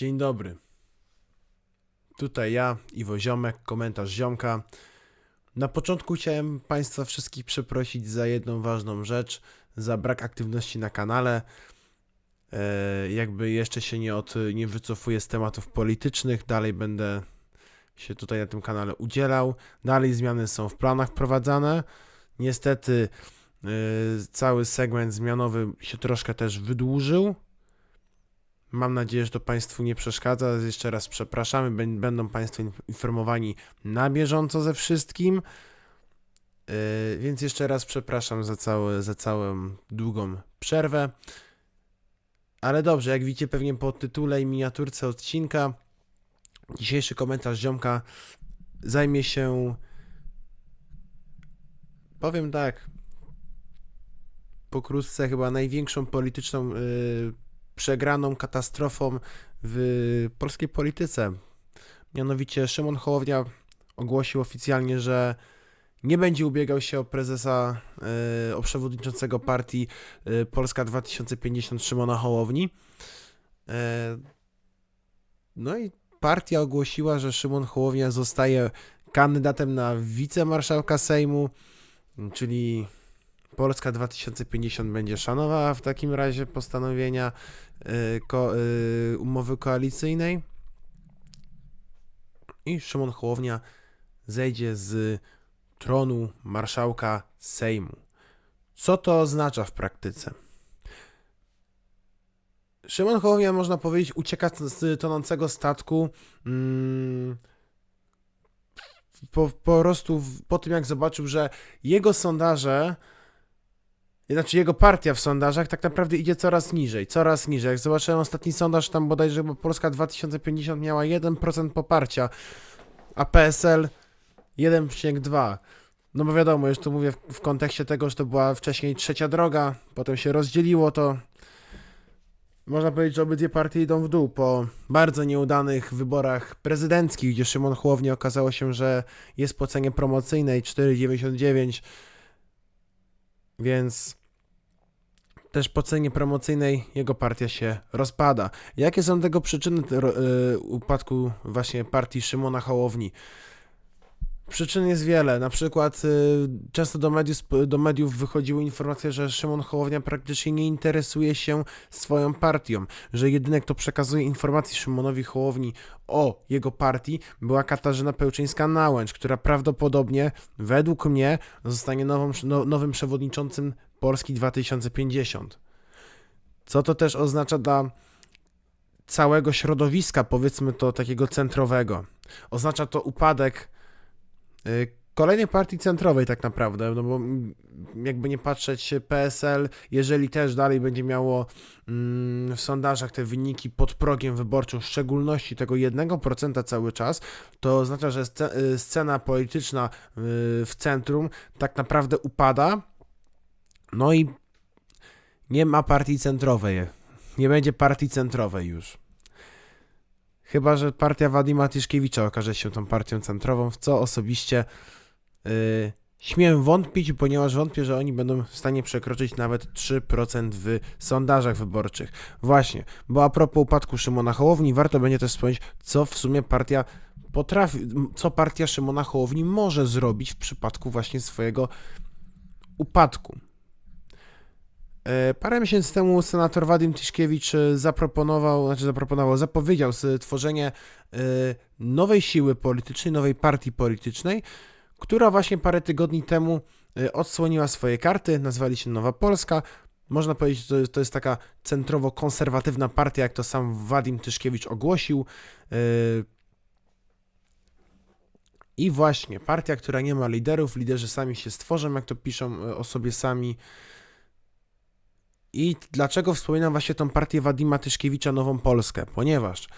Dzień dobry. Tutaj ja, Iwo Ziomek, komentarz Ziomka. Na początku chciałem Państwa wszystkich przeprosić za jedną ważną rzecz, za brak aktywności na kanale. E, jakby jeszcze się nie, od, nie wycofuję z tematów politycznych, dalej będę się tutaj na tym kanale udzielał. Dalej zmiany są w planach wprowadzane. Niestety e, cały segment zmianowy się troszkę też wydłużył. Mam nadzieję, że to Państwu nie przeszkadza. Jeszcze raz przepraszamy. Bę- Będą Państwo in- informowani na bieżąco ze wszystkim. Yy, Więc jeszcze raz przepraszam za, całe, za całą długą przerwę. Ale dobrze, jak widzicie pewnie po tytule i miniaturce odcinka, dzisiejszy komentarz ziomka zajmie się. Powiem tak. Pokrótce, chyba największą polityczną yy, przegraną katastrofą w polskiej polityce. Mianowicie Szymon Hołownia ogłosił oficjalnie, że nie będzie ubiegał się o prezesa, e, o przewodniczącego partii e, Polska 2050 Szymona Hołowni. E, no i partia ogłosiła, że Szymon Hołownia zostaje kandydatem na wicemarszałka Sejmu, czyli Polska 2050 będzie szanowała w takim razie postanowienia ko, y, umowy koalicyjnej i Szymon Hołownia zejdzie z tronu marszałka Sejmu. Co to oznacza w praktyce? Szymon Hołownia, można powiedzieć, ucieka z tonącego statku. Mm, po, po prostu po tym, jak zobaczył, że jego sondaże znaczy jego partia w sondażach tak naprawdę idzie coraz niżej, coraz niżej. Jak zobaczyłem ostatni sondaż, tam bodajże bo Polska 2050 miała 1% poparcia, a PSL 1,2%. No bo wiadomo, już tu mówię w, w kontekście tego, że to była wcześniej trzecia droga, potem się rozdzieliło to. Można powiedzieć, że obydwie partie idą w dół po bardzo nieudanych wyborach prezydenckich, gdzie Szymon Hołownia okazało się, że jest po cenie promocyjnej 4,99, więc też po cenie promocyjnej jego partia się rozpada. Jakie są tego przyczyny te- ro- y, upadku właśnie partii Szymona Hołowni? Przyczyn jest wiele. Na przykład y, często do mediów, do mediów wychodziły informacje, że Szymon Hołownia praktycznie nie interesuje się swoją partią, że jedyny, kto przekazuje informacje Szymonowi Hołowni o jego partii, była Katarzyna Pełczyńska-Nałęcz, która prawdopodobnie, według mnie, zostanie nową, no, nowym przewodniczącym Polski 2050. Co to też oznacza dla całego środowiska, powiedzmy to takiego centrowego? Oznacza to upadek y, kolejnej partii centrowej, tak naprawdę, no bo jakby nie patrzeć, PSL, jeżeli też dalej będzie miało mm, w sondażach te wyniki pod progiem wyborczym, w szczególności tego 1% cały czas, to oznacza, że y, scena polityczna y, w centrum tak naprawdę upada. No i nie ma partii centrowej. Nie będzie partii centrowej już. Chyba, że partia Wadima Tyszkiewicza okaże się tą partią centrową, w co osobiście yy, śmiem wątpić, ponieważ wątpię, że oni będą w stanie przekroczyć nawet 3% w sondażach wyborczych. Właśnie, bo a propos upadku Szymona Hołowni, warto będzie też wspomnieć, co w sumie partia potrafi, co partia Szymona Hołowni może zrobić w przypadku właśnie swojego upadku. E, Parę miesięcy temu senator Wadim Tiszkiewicz e, zaproponował, znaczy zaproponował, zapowiedział stworzenie e, nowej siły politycznej, nowej partii politycznej, która właśnie parę tygodni temu odsłoniła swoje karty, nazwali się Nowa Polska. Można powiedzieć, że to jest, taka centrowo-konserwatywna partia, jak to sam Wadim Tyszkiewicz ogłosił. I właśnie, partia, która nie ma liderów, liderzy sami się stworzą, jak to piszą o sobie sami. I dlaczego wspominam właśnie tą partię Wadima Tyszkiewicza Nową Polskę? Ponieważ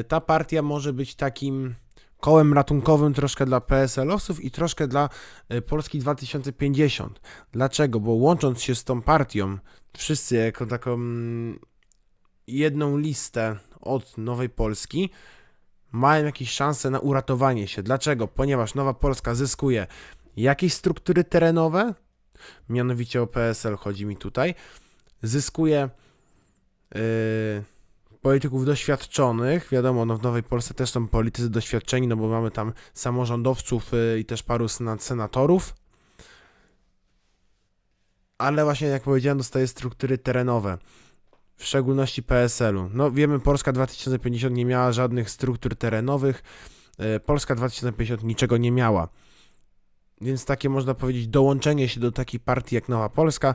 y, ta partia może być takim kołem ratunkowym troszkę dla PSL-owców i troszkę dla y, Polski 2050. Dlaczego? Bo łącząc się z tą partią, wszyscy jako taką mm, jedną listę od Nowej Polski, mają jakieś szanse na uratowanie się. Dlaczego? Ponieważ Nowa Polska zyskuje jakieś struktury terenowe, mianowicie o PSL chodzi mi tutaj, zyskuje yy, polityków doświadczonych. Wiadomo, no w Nowej Polsce też są politycy doświadczeni, no bo mamy tam samorządowców y, i też paru sena- senatorów. Ale właśnie, jak powiedziałem, dostaje struktury terenowe. W szczególności PSL-u. No wiemy, Polska 2050 nie miała żadnych struktur terenowych. y, Polska 2050 niczego nie miała. Więc takie można powiedzieć dołączenie się do takiej partii jak Nowa Polska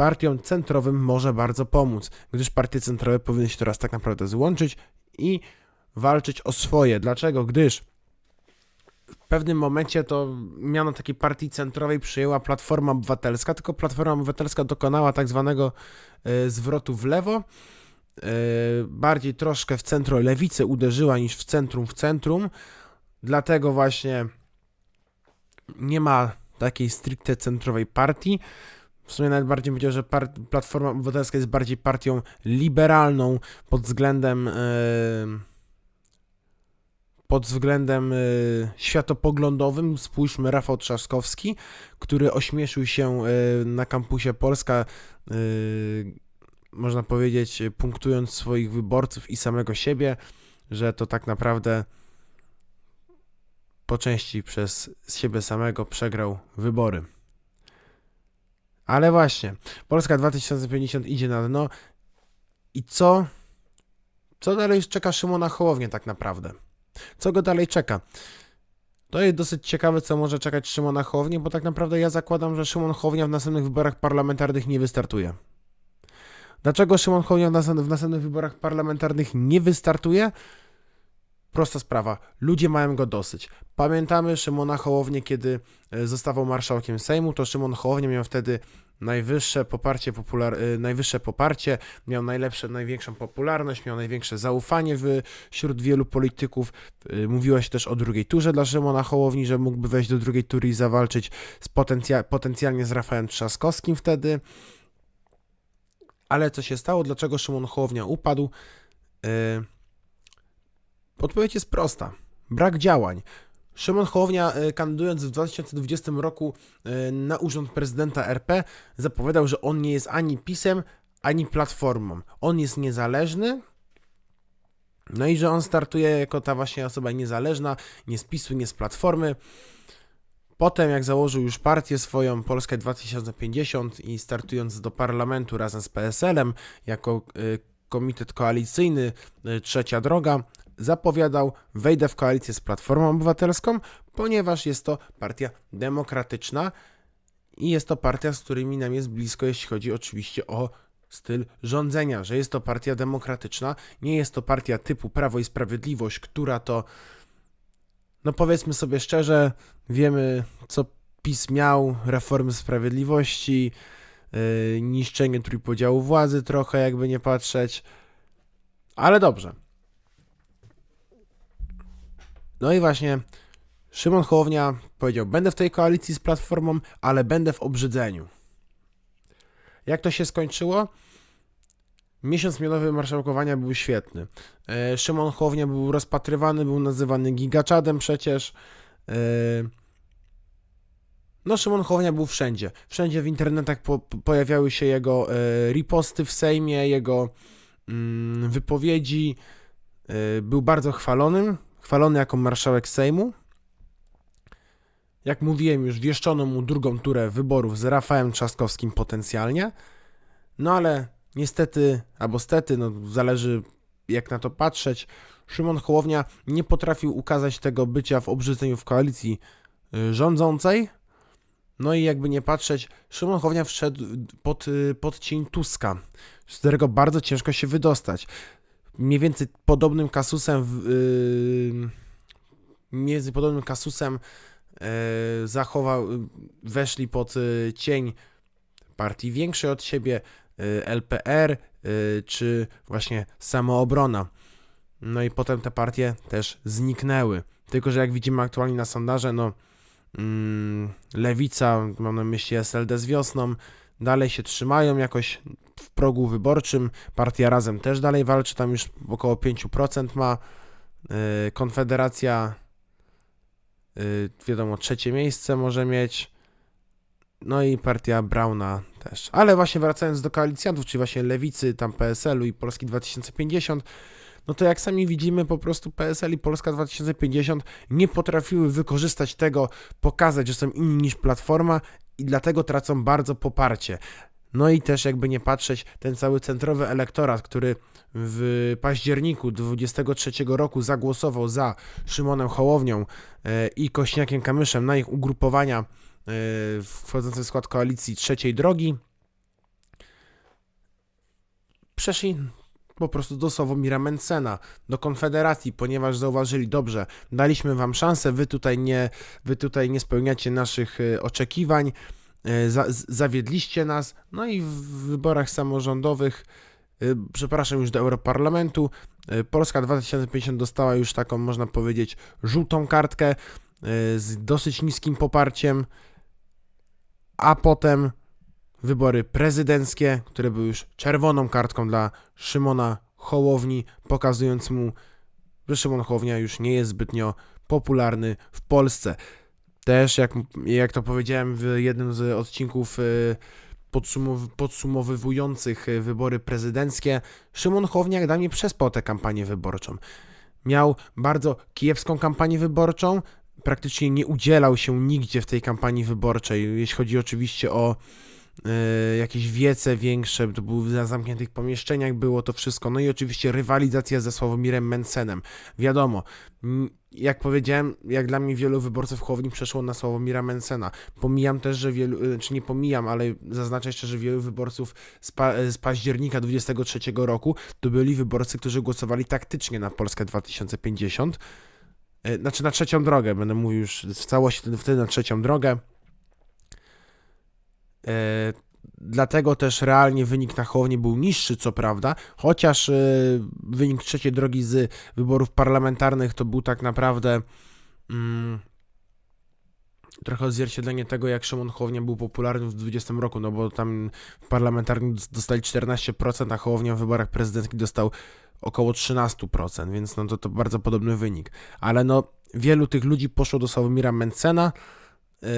partiom centrowym może bardzo pomóc, gdyż partie centrowe powinny się teraz tak naprawdę złączyć i walczyć o swoje. Dlaczego? Gdyż w pewnym momencie to miano takiej partii centrowej przyjęła Platforma Obywatelska, tylko Platforma Obywatelska dokonała tak zwanego e, zwrotu w lewo. E, bardziej troszkę w centrum lewicy uderzyła niż w centrum w centrum. Dlatego właśnie nie ma takiej stricte centrowej partii. W sumie nawet bardziej powiedział, że Platforma Obywatelska jest bardziej partią liberalną pod względem e, pod względem e, światopoglądowym. Spójrzmy, Rafał Trzaskowski, który ośmieszył się e, na kampusie Polska, e, można powiedzieć, punktując swoich wyborców i samego siebie, że to tak naprawdę po części przez siebie samego przegrał wybory. Ale właśnie, Polska 2050 idzie na dno. I co? Co dalej czeka Szymona Hołownię tak naprawdę? Co go dalej czeka? To jest dosyć ciekawe, co może czekać Szymona Hołownię, bo tak naprawdę ja zakładam, że Szymon Hołownia w następnych wyborach parlamentarnych nie wystartuje. Dlaczego Szymon Hołownia w następnych, wyborach parlamentarnych nie wystartuje? Prosta sprawa. Ludzie mają go dosyć. Pamiętamy Szymona Hołownię, kiedy e, zostawał marszałkiem Sejmu, to Szymon Hołownia miał wtedy najwyższe poparcie, popular, e, najwyższe poparcie, miał najlepsze, największą popularność, miał największe zaufanie wśród wielu polityków. E, Mówiło się też o drugiej turze dla Szymona Hołowni, że mógłby wejść do drugiej tury i zawalczyć z potencja, potencjalnie z Rafałem Trzaskowskim wtedy. Ale co się stało? Dlaczego Szymon Hołownia upadł? E, Odpowiedź jest prosta. Brak działań. Szymon Hołownia, e, kandydując w 2020 roku e, na urząd prezydenta RP, zapowiadał, że on nie jest ani PiSem, ani Platformą. On jest niezależny. No i że on startuje jako ta właśnie osoba niezależna, nie z PiSu, nie z Platformy. Potem, jak założył już partię swoją, Polskę 2050 i startując do parlamentu razem z PSL-em jako e, komitet koalicyjny Trzecia Droga, zapowiadał, wejdę w koalicję z Platformą Obywatelską, ponieważ jest to partia demokratyczna i jest to partia, z którymi nam jest blisko, jeśli chodzi oczywiście o styl rządzenia, że jest to partia demokratyczna, nie jest to partia typu Prawo i Sprawiedliwość, która to, no powiedzmy sobie szczerze, wiemy co PiS miał, reformy sprawiedliwości, yy, niszczenie trójpodziału władzy trochę, jakby nie patrzeć, ale dobrze. No i właśnie Szymon Hołownia powiedział: Będę w tej koalicji z Platformą, ale będę w obrzydzeniu. Jak to się skończyło? Miesiąc miodowy marszałkowania był świetny. E, Szymon Hołownia był rozpatrywany, był nazywany gigaczadem przecież. E, No, Szymon Hołownia był wszędzie. Wszędzie w internetach po, po- pojawiały się jego e, riposty w Sejmie, jego mm, wypowiedzi. Był bardzo chwalonym, chwalony jako marszałek Sejmu. Jak mówiłem, już wieszczono mu drugą turę wyborów z Rafałem Trzaskowskim potencjalnie. No ale niestety, albo stety, no zależy jak na to patrzeć, Szymon Hołownia nie potrafił ukazać tego bycia w obrzydzeniu w koalicji y, rządzącej. No i jakby nie patrzeć, Szymon Hołownia wszedł pod, y, pod cień Tuska, z którego bardzo ciężko się wydostać. Mniej więcej podobnym kasusem w, yy, między podobnym kasusem yy, zachował, weszli pod yy, cień partii większej od siebie, yy, LPR, yy, czy właśnie samoobrona. No i potem te partie też zniknęły. Tylko, że jak widzimy aktualnie na sondaże, no mm, Lewica, mam na myśli SLD z wiosną, dalej się trzymają jakoś w progu wyborczym. Partia Razem też dalej walczy, tam już około 5% ma. Yy, Konfederacja, yy, wiadomo, trzecie miejsce może mieć. No i partia Brauna też. Ale właśnie wracając do koalicjantów, czyli właśnie Lewicy, tam PSL-u i Polski 2050, no to jak sami widzimy, po prostu PSL i Polska 2050 nie potrafiły wykorzystać tego, pokazać, że są inni niż Platforma i dlatego tracą bardzo poparcie. No i też jakby nie patrzeć, ten cały centrowy elektorat, który w październiku 23 roku zagłosował za Szymonem Hołownią e, i Kośniakiem Kamyszem na ich ugrupowania e, wchodzące w skład koalicji trzeciej drogi, przeszli po prostu do Sławomira Mencena, do Konfederacji, ponieważ zauważyli, dobrze, daliśmy wam szansę, wy tutaj nie, wy tutaj nie spełniacie naszych e, oczekiwań, e, za, zawiedliście nas, no i w wyborach samorządowych, e, przepraszam, już do Europarlamentu, Polska 2050 dostała już taką, można powiedzieć, żółtą kartkę z dosyć niskim poparciem, a potem wybory prezydenckie, które były już czerwoną kartką dla Szymona Hołowni, pokazując mu, że Szymon Hołownia już nie jest zbytnio popularny w Polsce. Też, jak, jak to powiedziałem w jednym z odcinków y, podsumow- podsumowywujących y, wybory prezydenckie, Szymon Hołownia jak dla mnie przespał tę kampanię wyborczą. Miał bardzo kiepską kampanię wyborczą, praktycznie nie udzielał się nigdzie w tej kampanii wyborczej, jeśli chodzi oczywiście o jakieś wiece większe, to były na zamkniętych pomieszczeniach, było to wszystko. No i oczywiście rywalizacja ze Sławomirem Mencenem. Wiadomo, jak powiedziałem, jak dla mnie wielu wyborców Hołowni przeszło na Sławomira Mencena. Pomijam też, że wielu, e, czy nie pomijam, ale zaznaczę jeszcze, że wielu wyborców z, pa, z października 23 roku to byli wyborcy, którzy głosowali taktycznie na Polskę 2050. E, Znaczy na trzecią drogę, będę mówił już w całości wtedy na trzecią drogę. E, dlatego też realnie wynik na Hołownię był niższy, co prawda, chociaż e, wynik trzeciej drogi z wyborów parlamentarnych to był tak naprawdę mm, trochę odzwierciedlenie tego, jak Szymon Hołownia był popularny w 20 roku, no bo tam w parlamentarnym dos- dostali 14%, a Hołownia w wyborach prezydenckich dostał około 13%, więc no to, to bardzo podobny wynik. Ale no, wielu tych ludzi poszło do Sławomira Mencena, yy,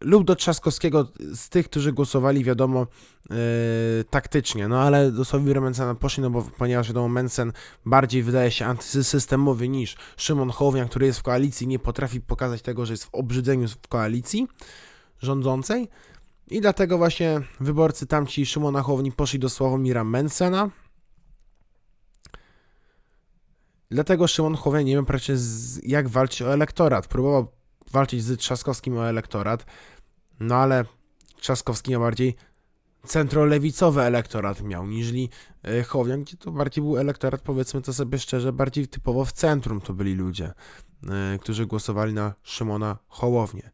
lub do Trzaskowskiego z tych, którzy głosowali, wiadomo, yy, taktycznie, no ale do Sławomira Mencena poszli, no bo ponieważ wiadomo, Mencen bardziej wydaje się antysystemowy niż Szymon Hołownia, który jest w koalicji, nie potrafi pokazać tego, że jest w obrzydzeniu w koalicji rządzącej i dlatego właśnie wyborcy tamci Szymona Hołowni poszli do Sławomira Mencena. Dlatego Szymon Hołownia nie wiem praktycznie jak walczyć o elektorat. Próbował walczyć z Trzaskowskim o elektorat, no ale Trzaskowski miał bardziej centrolewicowy elektorat miał, niżli e, Hołownia, gdzie to bardziej był elektorat, powiedzmy to sobie szczerze, bardziej typowo w centrum to byli ludzie, e, którzy głosowali na Szymona Hołownię.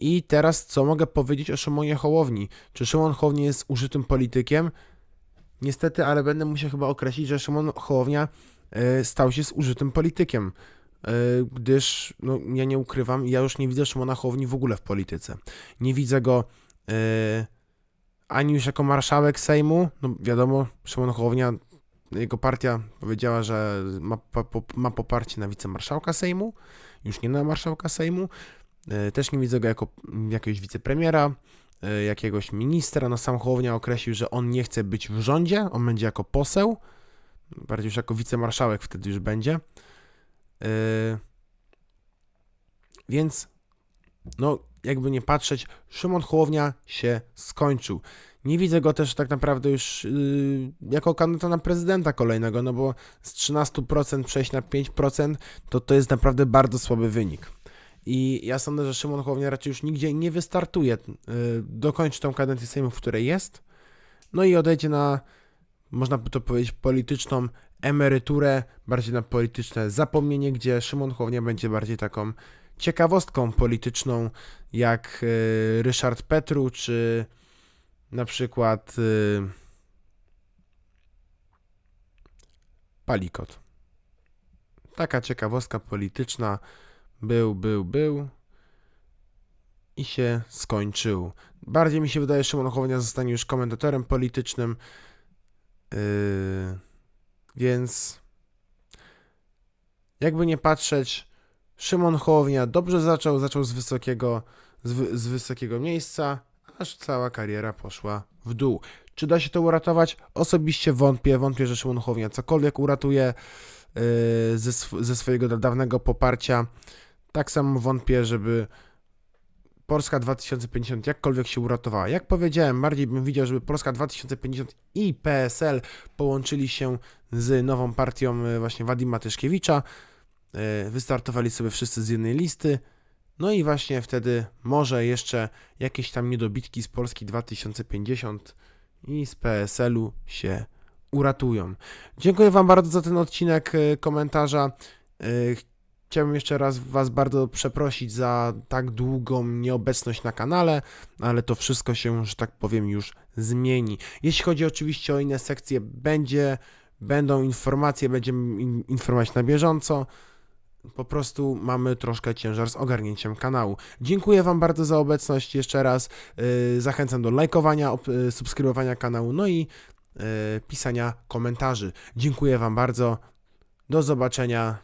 I teraz co mogę powiedzieć o Szymonie Hołowni? Czy Szymon Hołownia jest użytym politykiem? Niestety, ale będę musiał chyba określić, że Szymon Hołownia e, stał się zużytym politykiem, gdyż, no, ja nie ukrywam, ja już nie widzę Szymona Hołowni w ogóle w polityce. Nie widzę go e, ani już jako marszałek Sejmu, no wiadomo, Szymon Hołownia, jego partia powiedziała, że ma, ma poparcie na wicemarszałka Sejmu, już nie na marszałka Sejmu. E, Też nie widzę go jako jakiegoś wicepremiera, e, jakiegoś ministra. No sam Hołownia określił, że on nie chce być w rządzie, on będzie jako poseł, bardziej już jako wicemarszałek wtedy już będzie. E, Więc, no, jakby nie patrzeć, Szymon Hołownia się skończył. Nie widzę go też tak naprawdę już yy, jako kandydata na prezydenta kolejnego, no bo z 13% przejść na 5% to to jest naprawdę bardzo słaby wynik. I ja sądzę, że Szymon Hołownia raczej już nigdzie nie wystartuje. Yy, dokończy tą kadencję Sejmu, w której jest. No i odejdzie na, można by to powiedzieć, polityczną emeryturę, bardziej na polityczne zapomnienie, gdzie Szymon Hołownia będzie bardziej taką ciekawostką polityczną, jak yy, Ryszard Petru, czy na przykład yy, Palikot. Taka ciekawostka polityczna. Był, był, był i się skończył. Bardziej mi się wydaje, że Szymon Hołownia zostanie już komentatorem politycznym, yy, więc jakby nie patrzeć, Szymon Hołownia dobrze zaczął, zaczął z wysokiego, z, z wysokiego miejsca, aż cała kariera poszła w dół. Czy da się to uratować? Osobiście wątpię. Wątpię, że Szymon Hołownia cokolwiek uratuje yy, ze, sw- ze swojego dawnego poparcia. Tak samo wątpię, żeby Polska 2050 jakkolwiek się uratowała. Jak powiedziałem, bardziej bym widział, żeby Polska 2050 i PSL połączyli się z nową partią y, właśnie Wadima Tyszkiewicza. Y, Wystartowali sobie wszyscy z jednej listy. No i właśnie wtedy może jeszcze jakieś tam niedobitki z Polski 2050 i z PSL-u się uratują. Dziękuję Wam bardzo za ten odcinek y, komentarza. Y, Chciałbym jeszcze raz Was bardzo przeprosić za tak długą nieobecność na kanale, ale to wszystko się, że tak powiem, już zmieni. Jeśli chodzi oczywiście o inne sekcje, będzie, będą informacje, będziemy in- informować na bieżąco. Po prostu mamy troszkę ciężar z ogarnięciem kanału. Dziękuję Wam bardzo za obecność jeszcze raz. Yy, zachęcam do lajkowania, yy, subskrybowania kanału, no i yy, pisania komentarzy. Dziękuję Wam bardzo. Do zobaczenia.